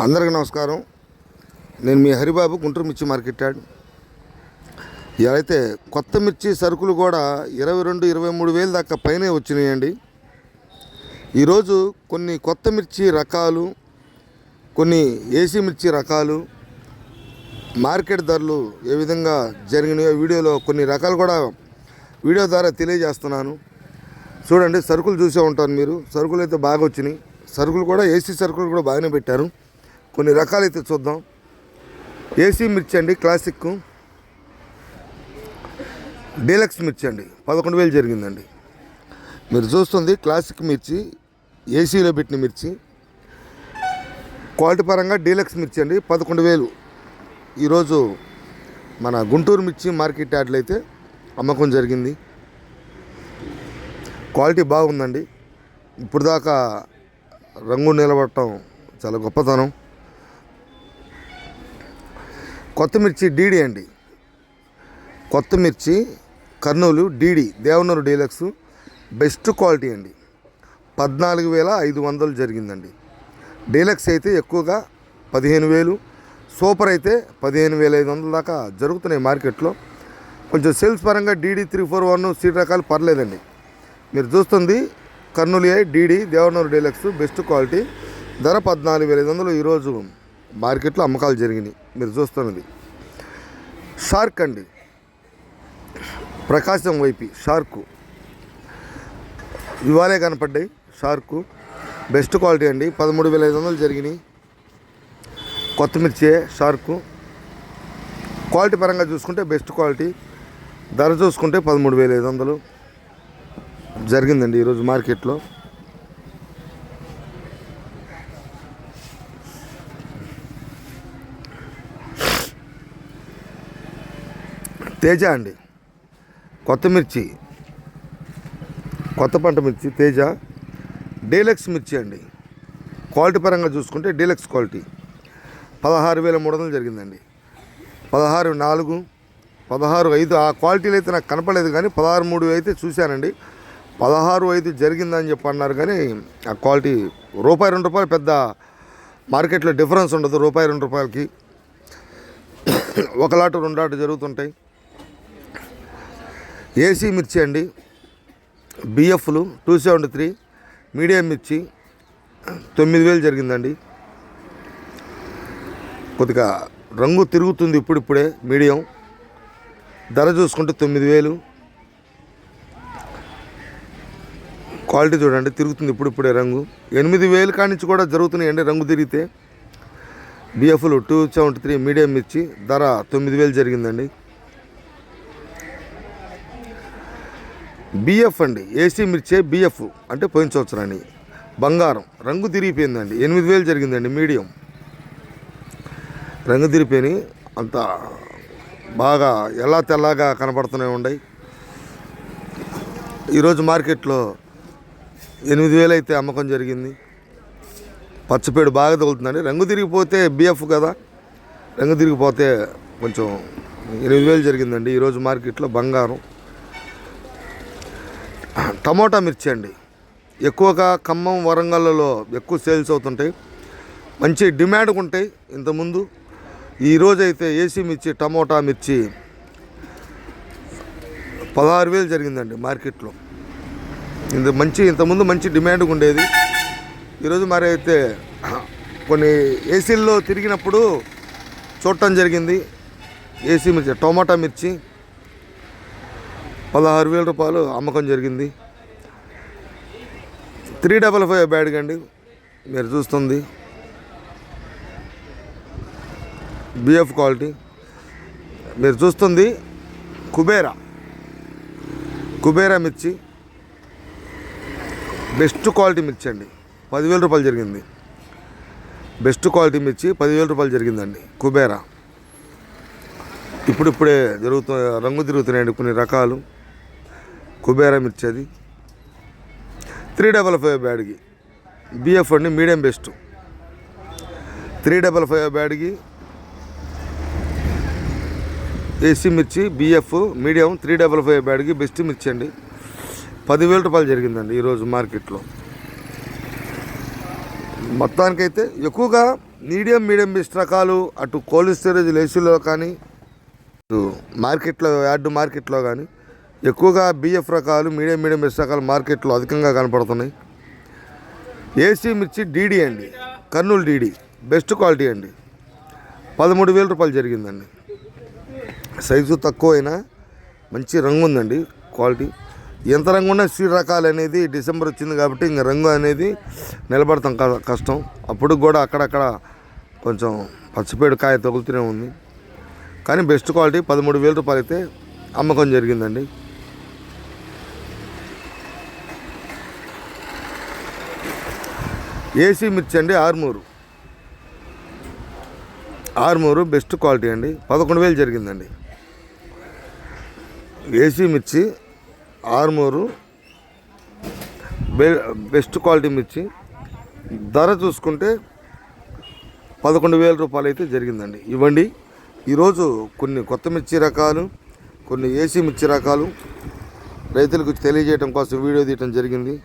అందరికీ నమస్కారం. నేను మీ హరిబాబు గుంటూరు మిర్చి మార్కెట్ యార్డ్ అయితే కొత్త మిర్చి సరుకులు కూడా ఇరవై రెండు ఇరవై మూడు వేలు దాకా పైనే వచ్చినాయండి. ఈరోజు కొన్ని కొత్త మిర్చి రకాలు కొన్ని ఏసీ మిర్చి రకాలు మార్కెట్ ధరలు ఏ విధంగా జరిగినాయో వీడియోలో కొన్ని రకాలు కూడా వీడియో ద్వారా తెలియజేస్తున్నాను. చూడండి సరుకులు చూసే ఉంటారు మీరు. సరుకులు అయితే బాగా వచ్చినాయి. సరుకులు కూడా ఏసీ సరుకులు కూడా బాగానే పెట్టారు. కొన్ని రకాలు అయితే చూద్దాం. ఏసీ మిర్చి అండి క్లాసిక్ డీలక్స్ మిర్చి అండి పదకొండు వేలు జరిగిందండి. మీరు చూస్తుంది క్లాసిక్ మిర్చి ఏసీలో పెట్టిన మిర్చి. క్వాలిటీ పరంగా డీలక్స్ మిర్చి అండి పదకొండు వేలు. ఈరోజు మన గుంటూరు మిర్చి మార్కెట్ యార్డ్లో అయితే అమ్మకం జరిగింది. క్వాలిటీ బాగుందండి. ఇప్పుడు దాకా రంగు నిలబడటం చాలా గొప్పతనం. కొత్తమిర్చి డీడీ అండి. కొత్తమిర్చి Kurnool DD Devanur deluxe best quality అండి. పద్నాలుగు వేల ఐదు వందలు జరిగిందండి. డీలక్స్ అయితే ఎక్కువగా పదిహేను వేలు సూపర్ అయితే పదిహేను వేల ఐదు వందల దాకా జరుగుతున్నాయి మార్కెట్లో. కొంచెం సేల్స్ పరంగా DD three four one seat రకాలు పర్లేదండి. మీరు చూస్తుంది Kurnool I DD Devanur deluxe best quality. ధర పద్నాలుగు వేల ఐదు వందలు ఈరోజు మార్కెట్లో అమ్మకాలు జరిగినాయి. మీరు చూస్తున్నది. షార్క్ అండి. ప్రకాశం వైపి షార్కు. ఇవాళే కనపడ్డాయి షార్కు. బెస్ట్ క్వాలిటీ అండి. పదమూడు వేల ఐదు వందలు జరిగినాయి. కొత్తమిర్చి షార్కు. క్వాలిటీ పరంగా చూసుకుంటే బెస్ట్ క్వాలిటీ. ధర చూసుకుంటే పదమూడు వేల ఐదు వందలు జరిగిందండి ఈరోజు మార్కెట్లో. తేజ అండి. కొత్త మిర్చి. కొత్త పంట మిర్చి తేజ. డీలక్స్ మిర్చి అండి. క్వాలిటీ పరంగా చూసుకుంటే డీలక్స్ క్వాలిటీ. పదహారు వేల మూడు వందలు జరిగిందండి. పదహారు నాలుగు పదహారు ఐదు ఆ క్వాలిటీలు అయితే నాకు కనపడలేదు కానీ పదహారు మూడు అయితే చూశానండి. పదహారు ఐదు జరిగిందని చెప్పి అన్నారు కానీ ఆ క్వాలిటీ రూపాయి రెండు రూపాయలు పెద్ద మార్కెట్లో డిఫరెన్స్ ఉండదు రూపాయి రెండు రూపాయలకి. ఒక లాటు రెండు లాటు జరుగుతుంటాయి. ఏసీ మిర్చి అండి బిఎఫ్లు టూ సెవెంటీ త్రీ మీడియం మిర్చి తొమ్మిది వేలు జరిగిందండి. కొద్దిగా రంగు తిరుగుతుంది ఇప్పుడిప్పుడే మీడియం. ధర చూసుకుంటే తొమ్మిది వేలు. క్వాలిటీ చూడండి తిరుగుతుంది ఇప్పుడిప్పుడే రంగు. ఎనిమిది వేలు కానించి కూడా జరుగుతున్నాయండి రంగు తిరిగితే. బిఎఫ్లు టూ సెవెంటీ త్రీ మీడియం మిర్చి ధర తొమ్మిది వేలు జరిగిందండి. బిఎఫ్ అండి. ఏసీ మిర్చే బిఎఫ్ అంటే పోయిన సంవత్సరాన్ని. బంగారం. రంగు తిరిగిపోయిందండి. ఎనిమిది వేలు జరిగిందండి మీడియం. రంగు తిరిగిపోయి అంత బాగా ఎలా తెల్లగా కనపడుతూనే ఉన్నాయి ఈరోజు మార్కెట్లో ఎనిమిది వేలు అయితే అమ్మకం జరిగింది. పచ్చపేడు బాగా తగులుతుందండి. రంగు తిరిగిపోతే బిఎఫ్ కదా. రంగు తిరిగిపోతే కొంచెం ఎనిమిది వేలు జరిగిందండి ఈరోజు మార్కెట్లో బంగారం. టమోటా మిర్చి అండి. ఎక్కువగా ఖమ్మం వరంగల్లో ఎక్కువ సేల్స్ అవుతుంటాయి. మంచి డిమాండ్ ఉంటాయి ఇంతకుముందు. ఈరోజైతే ఏసీ మిర్చి టమోటా మిర్చి పదహారు వేలు జరిగిందండి మార్కెట్లో. ఇంత మంచి ఇంతకుముందు మంచి డిమాండ్ ఉండేది. ఈరోజు మరి అయితే కొన్ని ఏసీల్లో తిరిగినప్పుడు చూడటం జరిగింది. ఏసీ మిర్చి టమోటా మిర్చి పదహారు వేల రూపాయలు అమ్మకం జరిగింది. త్రీ డబల్ ఫైవ్ బ్యాడ్గా అండి. మీరు చూస్తుంది. బిఎఫ్ క్వాలిటీ మీరు చూస్తుంది. కుబేరా. కుబేరా మిర్చి. బెస్ట్ క్వాలిటీ మిర్చి అండి. పదివేల రూపాయలు జరిగింది. బెస్ట్ క్వాలిటీ మిర్చి పదివేల రూపాయలు జరిగిందండి. కుబేరా. ఇప్పుడిప్పుడే జరుగుతు రంగు తిరుగుతున్నాయండి కొన్ని రకాలు. కుబేరా మిర్చి అది. Three double five బ్యాడ్కి. బిఎఫ్ అండి medium best. Three double five బ్యాడ్కి. AC మిర్చి BF medium three double five బ్యాడ్కి best మిర్చి అండి. పదివేల రూపాయలు జరిగిందండి ఈరోజు మార్కెట్లో. మొత్తానికైతే ఎక్కువగా మీడియం మీడియం బెస్ట్ రకాలు అటు కోల్డ్ స్టోరేజ్ లేసులో కానీ ఇటు మార్కెట్లో యార్డు మార్కెట్లో కానీ ఎక్కువగా బిఎఫ్ రకాలు మీడియం మీడియం మిర్చి రకాలు మార్కెట్లో అధికంగా కనపడుతున్నాయి. ఏసీ మిర్చి డీడీ అండి. కర్నూలు డీడీ. బెస్ట్ క్వాలిటీ అండి. పదమూడు వేల రూపాయలు జరిగిందండి. సైజు తక్కువైనా మంచి రంగు ఉందండి క్వాలిటీ. ఎంత రంగు ఉన్నా సీడ్ రకాలు అనేది డిసెంబర్ వచ్చింది కాబట్టి ఇంకా రంగు అనేది నిలబడతాం క- కష్టం. అప్పుడు కూడా అక్కడక్కడ కొంచెం పచ్చిపేడు కాయ తగులుతూనే ఉంది. కానీ బెస్ట్ క్వాలిటీ పదమూడు వేల రూపాయలు అయితే అమ్మకం జరిగిందండి. ఏసీ మిర్చి అండి ఆర్మూరు. ఆర్మూరు బెస్ట్ క్వాలిటీ అండి. పదకొండు వేలు జరిగిందండి. ఏసీ మిర్చి ఆర్మూరు బె బెస్ట్ క్వాలిటీ మిర్చి. ధర చూసుకుంటే పదకొండు వేల రూపాయలు అయితే జరిగిందండి. ఇవ్వండి. ఈరోజు కొన్ని కొత్త మిర్చి రకాలు కొన్ని ఏసీ మిర్చి రకాలు రైతులకు తెలియజేయడం కోసం వీడియో తీయటం జరిగింది.